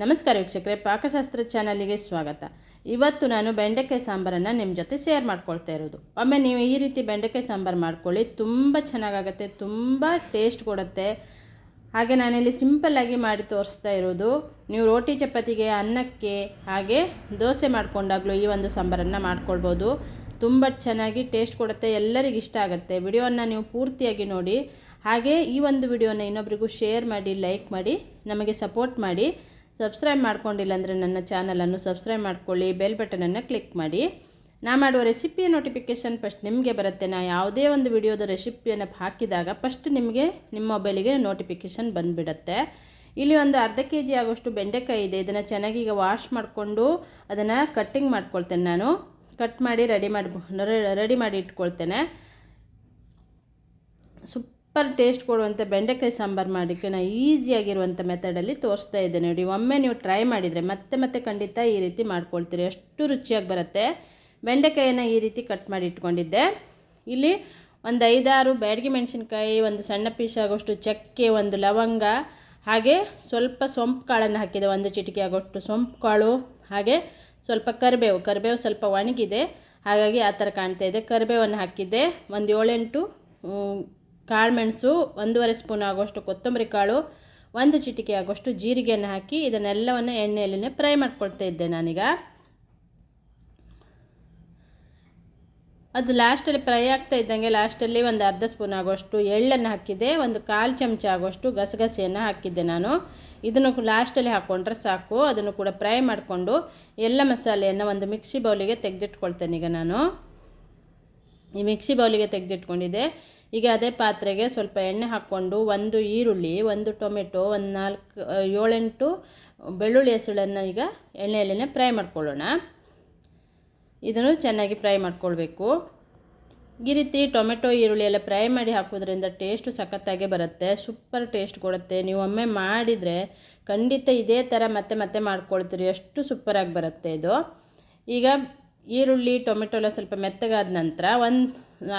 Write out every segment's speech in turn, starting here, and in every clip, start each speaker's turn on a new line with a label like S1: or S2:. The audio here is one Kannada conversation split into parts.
S1: ನಮಸ್ಕಾರ ವೀಕ್ಷಕರೇ, ಪಾಕಶಾಸ್ತ್ರ ಚಾನಲಿಗೆ ಸ್ವಾಗತ. ಇವತ್ತು ನಾನು ಬೆಂಡೆಕಾಯಿ ಸಾಂಬಾರನ್ನು ನಿಮ್ಮ ಜೊತೆ ಶೇರ್ ಮಾಡ್ಕೊಳ್ತಾ ಇರೋದು. ಒಮ್ಮೆ ನೀವು ಈ ರೀತಿ ಬೆಂಡೆಕಾಯಿ ಸಾಂಬಾರು ಮಾಡ್ಕೊಳ್ಳಿ, ತುಂಬ ಚೆನ್ನಾಗಾಗತ್ತೆ, ತುಂಬ ಟೇಸ್ಟ್ ಕೊಡುತ್ತೆ. ಹಾಗೆ ನಾನಿಲ್ಲಿ ಸಿಂಪಲ್ಲಾಗಿ ಮಾಡಿ ತೋರಿಸ್ತಾ ಇರೋದು, ನೀವು ರೋಟಿ ಚಪಾತಿಗೆ, ಅನ್ನಕ್ಕೆ, ಹಾಗೆ ದೋಸೆ ಮಾಡಿಕೊಂಡಾಗಲೂ ಈ ಒಂದು ಸಾಂಬಾರನ್ನು ಮಾಡ್ಕೊಳ್ಬೋದು. ತುಂಬ ಚೆನ್ನಾಗಿ ಟೇಸ್ಟ್ ಕೊಡುತ್ತೆ, ಎಲ್ಲರಿಗೂ ಇಷ್ಟ ಆಗುತ್ತೆ. ವಿಡಿಯೋವನ್ನು ನೀವು ಪೂರ್ತಿಯಾಗಿ ನೋಡಿ. ಹಾಗೆ ಈ ಒಂದು ವಿಡಿಯೋನ ಇನ್ನೊಬ್ರಿಗೂ ಶೇರ್ ಮಾಡಿ, ಲೈಕ್ ಮಾಡಿ, ನಮಗೆ ಸಪೋರ್ಟ್ ಮಾಡಿ. ಸಬ್ಸ್ಕ್ರೈಬ್ ಮಾಡ್ಕೊಂಡಿಲ್ಲ ಅಂದರೆ ನನ್ನ ಚಾನಲನ್ನು ಸಬ್ಸ್ಕ್ರೈಬ್ ಮಾಡ್ಕೊಳ್ಳಿ ಬೆಲ್ ಬಟನನ್ನು ಕ್ಲಿಕ್ ಮಾಡಿ. ನಾ ಮಾಡುವ ರೆಸಿಪಿಯ ನೋಟಿಫಿಕೇಷನ್ ಫಸ್ಟ್ ನಿಮಗೆ ಬರುತ್ತೆ. ನಾ ಯಾವುದೇ ಒಂದು ವಿಡಿಯೋದ ರೆಸಿಪಿಯನ್ನು ಹಾಕಿದಾಗ ಫಸ್ಟ್ ನಿಮಗೆ ನಿಮ್ಮ ಮೊಬೈಲಿಗೆ ನೋಟಿಫಿಕೇಷನ್ ಬಂದುಬಿಡುತ್ತೆ. ಇಲ್ಲಿ ಒಂದು ಅರ್ಧ ಕೆ ಜಿ ಆಗೋಷ್ಟು ಬೆಂಡೆಕಾಯಿ ಇದೆ. ಇದನ್ನು ಚೆನ್ನಾಗಿ ಈಗ ವಾಶ್ ಮಾಡಿಕೊಂಡು ಅದನ್ನು ಕಟ್ಟಿಂಗ್ ಮಾಡ್ಕೊಳ್ತೇನೆ ನಾನು. ಕಟ್ ಮಾಡಿ ರೆಡಿ ಮಾಡಿ ರೆಡಿ ಮಾಡಿ ಇಟ್ಕೊಳ್ತೇನೆ. ಸೂಪರ್ ಟೇಸ್ಟ್ ಕೊಡುವಂಥ ಬೆಂಡೆಕಾಯಿ ಸಾಂಬಾರು ಮಾಡಲಿಕ್ಕೆ ನಾನು ಈಸಿಯಾಗಿರುವಂಥ ಮೆಥಡಲ್ಲಿ ತೋರಿಸ್ತಾ ಇದ್ದೇನೆ. ನೋಡಿ, ಒಮ್ಮೆ ನೀವು ಟ್ರೈ ಮಾಡಿದರೆ ಮತ್ತೆ ಮತ್ತೆ ಖಂಡಿತ ಈ ರೀತಿ ಮಾಡ್ಕೊಳ್ತೀರಿ. ಎಷ್ಟು ರುಚಿಯಾಗಿ ಬರುತ್ತೆ. ಬೆಂಡೆಕಾಯಿನ ಈ ರೀತಿ ಕಟ್ ಮಾಡಿ ಇಟ್ಕೊಂಡಿದ್ದೆ. ಇಲ್ಲಿ ಒಂದು ಐದಾರು ಬ್ಯಾಡಗಿ ಮೆಣಸಿನ್ಕಾಯಿ, ಒಂದು ಸಣ್ಣ ಪೀಸ್ ಆಗೋಷ್ಟು ಚಕ್ಕೆ, ಒಂದು ಲವಂಗ, ಹಾಗೆ ಸ್ವಲ್ಪ ಸೊಂಪು ಕಾಳನ್ನು ಹಾಕಿದೆ. ಒಂದು ಚಿಟಿಕೆ ಆಗೋಷ್ಟು ಸೊಂಪು ಕಾಳು, ಹಾಗೆ ಸ್ವಲ್ಪ ಕರಿಬೇವು. ಕರಿಬೇವು ಸ್ವಲ್ಪ ಒಣಗಿದೆ. ಹಾಗಾಗಿ ಆ ಥರ ಕಾಣ್ತಾ ಇದೆ. ಕರಿಬೇವನ್ನು ಹಾಕಿದ್ದೆ. ಒಂದು ಏಳೆಂಟು ಕಾಳು ಮೆಣಸು ಒಂದೂವರೆ ಸ್ಪೂನ್ ಆಗೋಷ್ಟು ಕೊತ್ತಂಬರಿ ಕಾಳು, ಒಂದು ಚಿಟಿಕೆ ಆಗೋಷ್ಟು ಜೀರಿಗೆಯನ್ನು ಹಾಕಿ ಇದನ್ನೆಲ್ಲವನ್ನು ಎಣ್ಣೆಯಲ್ಲೇ ಫ್ರೈ ಮಾಡ್ಕೊಳ್ತಾ ಇದ್ದೆ ನಾನೀಗ. ಅದು ಲಾಸ್ಟಲ್ಲಿ ಫ್ರೈ ಆಗ್ತಾ ಇದ್ದಂಗೆ ಲಾಸ್ಟಲ್ಲಿ ಒಂದು ಅರ್ಧ ಸ್ಪೂನ್ ಆಗೋಷ್ಟು ಎಳ್ಳನ್ನು ಹಾಕಿದ್ದೆ, ಒಂದು ಕಾಲು ಚಮಚ ಆಗೋಷ್ಟು ಗಸಗಸೆಯನ್ನು ಹಾಕಿದ್ದೆ ನಾನು. ಇದನ್ನು ಲಾಸ್ಟಲ್ಲಿ ಹಾಕ್ಕೊಂಡ್ರೆ ಸಾಕು, ಅದನ್ನು ಕೂಡ ಫ್ರೈ ಮಾಡಿಕೊಂಡು ಎಲ್ಲ ಮಸಾಲೆಯನ್ನು ಒಂದು ಮಿಕ್ಸಿ ಬೌಲಿಗೆ ತೆಗೆದಿಟ್ಕೊಳ್ತೇನೆ ಈಗ ನಾನು. ಈ ಮಿಕ್ಸಿ ಬೌಲಿಗೆ ತೆಗೆದಿಟ್ಕೊಂಡಿದ್ದೆ. ಈಗ ಅದೇ ಪಾತ್ರೆಗೆ ಸ್ವಲ್ಪ ಎಣ್ಣೆ ಹಾಕ್ಕೊಂಡು ಒಂದು ಈರುಳ್ಳಿ, ಒಂದು ಟೊಮೆಟೊ, ಒಂದು ನಾಲ್ಕು ಏಳೆಂಟು ಬೆಳ್ಳುಳ್ಳಿ ಹೆಸಳನ್ನು ಈಗ ಎಣ್ಣೆಯಲ್ಲೇ ಫ್ರೈ ಮಾಡ್ಕೊಳ್ಳೋಣ. ಇದನ್ನು ಚೆನ್ನಾಗಿ ಫ್ರೈ ಮಾಡ್ಕೊಳ್ಬೇಕು. ಈ ರೀತಿ ಟೊಮೆಟೊ, ಈರುಳ್ಳಿ ಎಲ್ಲ ಫ್ರೈ ಮಾಡಿ ಹಾಕೋದ್ರಿಂದ ಟೇಸ್ಟು ಸಖತ್ತಾಗೇ ಬರುತ್ತೆ, ಸೂಪರ್ ಟೇಸ್ಟ್ ಕೊಡುತ್ತೆ. ನೀವು ಒಮ್ಮೆ ಮಾಡಿದರೆ ಖಂಡಿತ ಇದೇ ಥರ ಮತ್ತೆ ಮತ್ತೆ ಮಾಡ್ಕೊಳ್ತೀರಿ ಎಷ್ಟು ಸೂಪರಾಗಿ ಬರುತ್ತೆ ಇದು. ಈಗ ಈರುಳ್ಳಿ, ಟೊಮೆಟೊ ಎಲ್ಲ ಸ್ವಲ್ಪ ಮೆತ್ತಗಾದ ನಂತರ ಒಂದು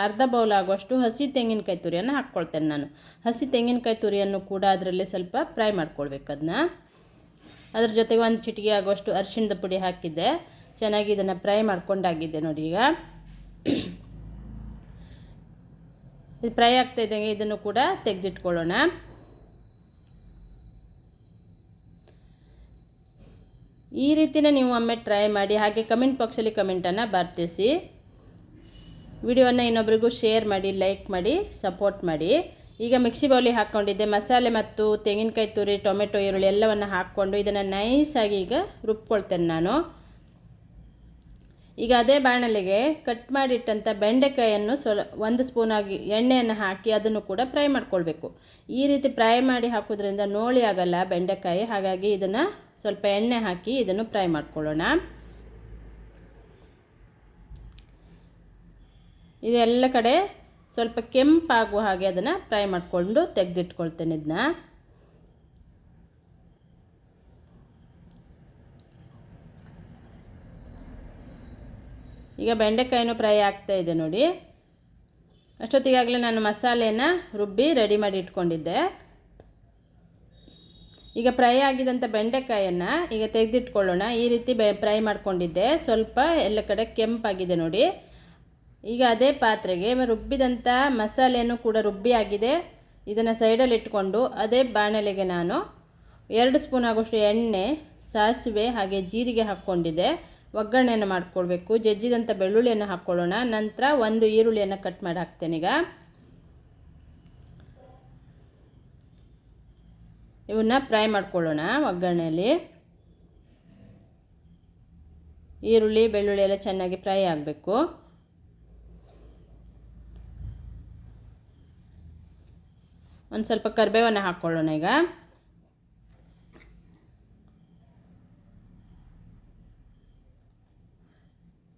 S1: ಅರ್ಧ ಬೌಲ್ ಆಗುವಷ್ಟು ಹಸಿ ತೆಂಗಿನಕಾಯಿ ತುರಿಯನ್ನು ಹಾಕ್ಕೊಳ್ತೇನೆ ನಾನು. ಹಸಿ ತೆಂಗಿನಕಾಯಿ ತುರಿಯನ್ನು ಕೂಡ ಅದರಲ್ಲಿ ಸ್ವಲ್ಪ ಫ್ರೈ ಮಾಡ್ಕೊಳ್ಬೇಕು ಅದನ್ನ ಅದ್ರ ಜೊತೆಗೆ ಒಂದು ಚಿಟಿಕೆ ಆಗುವಷ್ಟು ಅರಿಶಿಣದ ಪುಡಿ ಹಾಕಿದ್ದೆ. ಚೆನ್ನಾಗಿ ಇದನ್ನು ಫ್ರೈ ಮಾಡ್ಕೊಂಡಾಗಿದ್ದೆ ನೋಡಿ ಈಗ. ಇದು ಫ್ರೈ ಆಗ್ತಾ ಇದ್ದಂಗೆ ಇದನ್ನು ಕೂಡ ತೆಗೆದಿಟ್ಕೊಳ್ಳೋಣ. ಈ ರೀತಿನೇ ನೀವು ಒಮ್ಮೆ ಟ್ರೈ ಮಾಡಿ, ಹಾಗೆ ಕಮೆಂಟ್ ಬಾಕ್ಸಲ್ಲಿ ಕಮೆಂಟನ್ನು ಬರ್ತಿಸಿ. ವಿಡಿಯೋವನ್ನು ಇನ್ನೊಬ್ರಿಗೂ ಶೇರ್ ಮಾಡಿ, ಲೈಕ್ ಮಾಡಿ, ಸಪೋರ್ಟ್ ಮಾಡಿ. ಈಗ ಮಿಕ್ಸಿ ಬೌಲಿ ಹಾಕ್ಕೊಂಡಿದ್ದೆ ಮಸಾಲೆ ಮತ್ತು ತೆಂಗಿನಕಾಯಿ ತುರಿ, ಟೊಮೆಟೊ, ಈರುಳ್ಳಿ ಎಲ್ಲವನ್ನು ಹಾಕ್ಕೊಂಡು ಇದನ್ನು ನೈಸಾಗಿ ಈಗ ರುಬ್ಕೊಳ್ತೇನೆ ನಾನು. ಈಗ ಅದೇ ಬಾಣಲೆಗೆ ಕಟ್ ಮಾಡಿಟ್ಟಂಥ ಬೆಂಡೆಕಾಯನ್ನು ಸ್ವಲ ಒಂದು ಸ್ಪೂನಾಗಿ ಎಣ್ಣೆಯನ್ನು ಹಾಕಿ ಅದನ್ನು ಕೂಡ ಫ್ರೈ ಮಾಡ್ಕೊಳ್ಬೇಕು. ಈ ರೀತಿ ಫ್ರೈ ಮಾಡಿ ಹಾಕೋದ್ರಿಂದ ನೋಳಿ ಆಗಲ್ಲ ಬೆಂಡೆಕಾಯಿ. ಹಾಗಾಗಿ ಇದನ್ನು ಸ್ವಲ್ಪ ಎಣ್ಣೆ ಹಾಕಿ ಇದನ್ನು ಫ್ರೈ ಮಾಡ್ಕೊಳ್ಳೋಣ. ಇದೆಲ್ಲ ಕಡೆ ಸ್ವಲ್ಪ ಕೆಂಪಾಗುವ ಹಾಗೆ ಅದನ್ನು ಫ್ರೈ ಮಾಡಿಕೊಂಡು ತೆಗೆದಿಟ್ಕೊಳ್ತೇನೆ ಇದನ್ನ ಈಗ ಬೆಂಡೆಕಾಯಿನೂ ಫ್ರೈ ಆಗ್ತಾ ಇದೆ ನೋಡಿ. ಅಷ್ಟೊತ್ತಿಗಾಗಲೇ ನಾನು ಮಸಾಲೆನ ರುಬ್ಬಿ ರೆಡಿ ಮಾಡಿ ಇಟ್ಕೊಂಡಿದ್ದೆ. ಈಗ ಫ್ರೈ ಆಗಿದಂಥ ಬೆಂಡೆಕಾಯನ್ನು ಈಗ ತೆಗೆದಿಟ್ಕೊಳ್ಳೋಣ. ಈ ರೀತಿ ಬೆ, ಫ್ರೈ ಮಾಡ್ಕೊಂಡಿದ್ದೆ. ಸ್ವಲ್ಪ ಎಲ್ಲ ಕಡೆ ಕೆಂಪಾಗಿದೆ ನೋಡಿ. ಈಗ ಅದೇ ಪಾತ್ರೆಗೆ ರುಬ್ಬಿದಂಥ ಮಸಾಲೆಯನ್ನು ಕೂಡ ರುಬ್ಬಿ ಆಗಿದೆ ಇದನ್ನು ಸೈಡಲ್ಲಿ ಇಟ್ಕೊಂಡು ಅದೇ ಬಾಣಲೆಗೆ ನಾನು ಎರಡು ಸ್ಪೂನ್ ಆಗೋಷ್ಟು ಎಣ್ಣೆ, ಸಾಸಿವೆ ಹಾಗೆ ಜೀರಿಗೆ ಹಾಕ್ಕೊಂಡಿದ್ದೆ. ಒಗ್ಗರಣೆಯನ್ನು ಮಾಡಿಕೊಳ್ಬೇಕು. ಜಜ್ಜಿದಂಥ ಬೆಳ್ಳುಳ್ಳಿಯನ್ನು ಹಾಕ್ಕೊಳ್ಳೋಣ. ನಂತರ ಒಂದು ಈರುಳ್ಳಿಯನ್ನು ಕಟ್ ಮಾಡಿ ಹಾಕ್ತೇನೆ ಈಗ. ಇವನ್ನ ಫ್ರೈ ಮಾಡ್ಕೊಳ್ಳೋಣ ಒಗ್ಗರಣೆಯಲ್ಲಿ. ಈರುಳ್ಳಿ, ಬೆಳ್ಳುಳ್ಳಿ ಎಲ್ಲ ಚೆನ್ನಾಗಿ ಫ್ರೈ ಆಗಬೇಕು. ಒಂದು ಸ್ವಲ್ಪ ಕರಿಬೇವನ್ನು ಹಾಕ್ಕೊಳ್ಳೋಣ ಈಗ.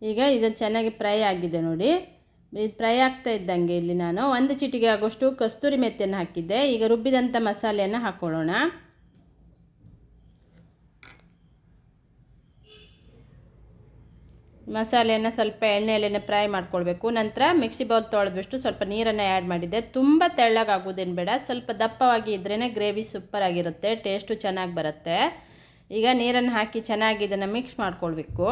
S1: ಈಗ ಇದು ಚೆನ್ನಾಗಿ ಫ್ರೈ ಆಗಿದೆ ನೋಡಿ. ಇದು ಫ್ರೈ ಆಗ್ತಾ ಇದ್ದಂಗೆ ಇಲ್ಲಿ ನಾನು. ಒಂದು ಚಿಟಿಗೆ ಆಗೋಷ್ಟು ಕಸ್ತೂರಿ ಮೆತ್ತೆಯನ್ನು ಹಾಕಿದ್ದೆ. ಈಗ ರುಬ್ಬಿದಂಥ ಮಸಾಲೆಯನ್ನು ಹಾಕ್ಕೊಳ್ಳೋಣ ಮಸಾಲೆಯನ್ನು ಸ್ವಲ್ಪ ಎಣ್ಣೆಯಲ್ಲೇ ಫ್ರೈ ಮಾಡ್ಕೊಳ್ಬೇಕು. ನಂತರ ಮಿಕ್ಸಿ ಬೌಲ್ ತೊಳೆದ್ಬಿಟ್ಟು ಸ್ವಲ್ಪ ನೀರನ್ನು ಆ್ಯಡ್ ಮಾಡಿದ್ದೆ. ತುಂಬ ತೆಳ್ಳಗಾಗೋದೇನು ಬೇಡ. ಸ್ವಲ್ಪ ದಪ್ಪವಾಗಿ ಇದ್ರೇ ಗ್ರೇವಿ ಸೂಪರಾಗಿರುತ್ತೆ ಟೇಸ್ಟು ಚೆನ್ನಾಗಿ ಬರುತ್ತೆ. ಈಗ ನೀರನ್ನು ಹಾಕಿ ಚೆನ್ನಾಗಿ ಇದನ್ನು ಮಿಕ್ಸ್ ಮಾಡ್ಕೊಳ್ಬೇಕು.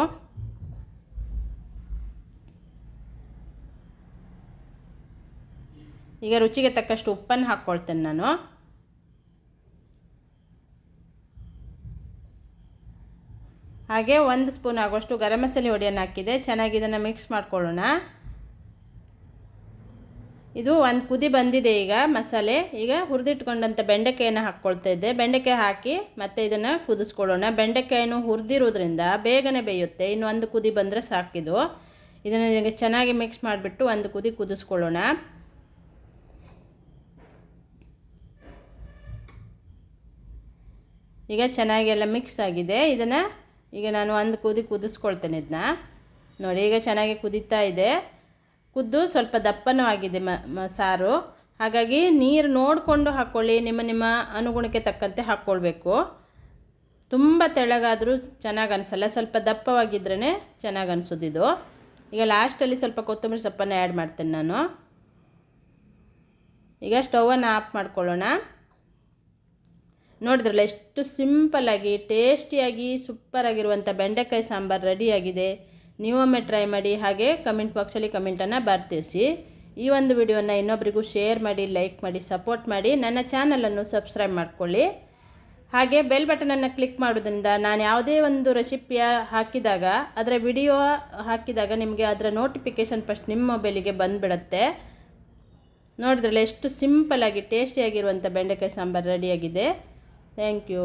S1: ಈಗ ರುಚಿಗೆ ತಕ್ಕಷ್ಟು ಉಪ್ಪನ್ನು ಹಾಕ್ಕೊಳ್ತೇನೆ ನಾನು. ಹಾಗೆ ಒಂದು ಸ್ಪೂನ್ ಆಗುವಷ್ಟು ಗರಂ ಮಸಾಲೆ ಹೊಡಿಯನ್ನು ಹಾಕಿದೆ. ಚೆನ್ನಾಗಿ ಇದನ್ನು ಮಿಕ್ಸ್ ಮಾಡ್ಕೊಳ್ಳೋಣ. ಇದು ಒಂದು ಕುದಿ ಬಂದಿದೆ ಈಗ ಮಸಾಲೆ. ಈಗ ಹುರಿದಿಟ್ಕೊಂಡಂಥ ಬೆಂಡೆಕಾಯನ್ನು ಹಾಕ್ಕೊಳ್ತಾ ಇದ್ದೆ. ಬೆಂಡೆಕಾಯಿ ಹಾಕಿ ಮತ್ತೆ ಇದನ್ನು ಕುದಿಸ್ಕೊಳ್ಳೋಣ. ಬೆಂಡೆಕಾಯನ್ನು ಹುರಿದಿರೋದ್ರಿಂದ ಬೇಗನೆ ಬೇಯುತ್ತೆ. ಇನ್ನು ಒಂದು ಕುದಿ ಬಂದರೆ ಸಾಕಿದು ಇದನ್ನು ಈಗ ಚೆನ್ನಾಗಿ ಮಿಕ್ಸ್ ಮಾಡಿಬಿಟ್ಟು ಒಂದು ಕುದಿ ಕುದಿಸ್ಕೊಳ್ಳೋಣ. ಈಗ ಚೆನ್ನಾಗಿ ಎಲ್ಲ ಮಿಕ್ಸ್ ಆಗಿದೆ. ಇದನ್ನು ಈಗ ನಾನು ಒಂದು ಕುದಿ ಕುದಿಸ್ಕೊಳ್ತೇನೆ ಇದನ್ನ ನೋಡಿ, ಈಗ ಚೆನ್ನಾಗಿ ಕುದೀತಾ ಇದೆ. ಕುದ್ದು ಸ್ವಲ್ಪ ದಪ್ಪನೂ ಆಗಿದೆ ಮ ಸಾರು. ಹಾಗಾಗಿ ನೀರು ನೋಡಿಕೊಂಡು ಹಾಕ್ಕೊಳ್ಳಿ ನಿಮ್ಮ ನಿಮ್ಮ ಅನುಗುಣಕ್ಕೆ ತಕ್ಕಂತೆ ಹಾಕ್ಕೊಳ್ಬೇಕು. ತುಂಬ ತೆಳಗಾದರೂ ಚೆನ್ನಾಗಿ ಅನಿಸಲ್ಲ, ಸ್ವಲ್ಪ ದಪ್ಪವಾಗಿದ್ರೇ ಚೆನ್ನಾಗಿ ಅನಿಸೋದಿದು ಈಗ ಲಾಸ್ಟಲ್ಲಿ ಸ್ವಲ್ಪ ಕೊತ್ತಂಬರಿ ಸೊಪ್ಪನ್ನು ಆ್ಯಡ್ ಮಾಡ್ತೇನೆ ನಾನು. ಈಗ ಸ್ಟವನ್ನು ಆಫ್ ಮಾಡ್ಕೊಳ್ಳೋಣ. ನೋಡಿದ್ರಲ್ಲ, ಎಷ್ಟು ಸಿಂಪಲ್ಲಾಗಿ ಟೇಸ್ಟಿಯಾಗಿ ಸೂಪರಾಗಿರುವಂಥ ಬೆಂಡೆಕಾಯಿ ಸಾಂಬಾರು ರೆಡಿಯಾಗಿದೆ ನೀವೊಮ್ಮೆ ಟ್ರೈ ಮಾಡಿ, ಹಾಗೆ ಕಮೆಂಟ್ ಬಾಕ್ಸಲ್ಲಿ ಕಮೆಂಟನ್ನು ಬರ್ತಿಸಿ ಈ ಒಂದು ವಿಡಿಯೋನ ಇನ್ನೊಬ್ಬರಿಗೂ ಶೇರ್ ಮಾಡಿ ಲೈಕ್ ಮಾಡಿ ಸಪೋರ್ಟ್ ಮಾಡಿ, ನನ್ನ ಚಾನಲನ್ನು ಸಬ್ಸ್ಕ್ರೈಬ್ ಮಾಡ್ಕೊಳ್ಳಿ. ಹಾಗೆ ಬೆಲ್ ಬಟನನ್ನು ಕ್ಲಿಕ್ ಮಾಡೋದ್ರಿಂದ ನಾನು ಯಾವುದೇ ಒಂದು ರೆಸಿಪಿಯ ಹಾಕಿದಾಗ, ಅದರ ವಿಡಿಯೋ ಹಾಕಿದಾಗ ನಿಮಗೆ ಅದರ ನೋಟಿಫಿಕೇಷನ್ ಫಸ್ಟ್ ನಿಮ್ಮ ಮೊಬೈಲಿಗೆ ಬಂದುಬಿಡುತ್ತೆ. ನೋಡಿದ್ರಲ್ಲ, ಎಷ್ಟು ಸಿಂಪಲ್ಲಾಗಿ ಟೇಸ್ಟಿಯಾಗಿರುವಂಥ ಬೆಂಡೆಕಾಯಿ ಸಾಂಬಾರು ರೆಡಿಯಾಗಿದೆ ಥ್ಯಾಂಕ್ ಯು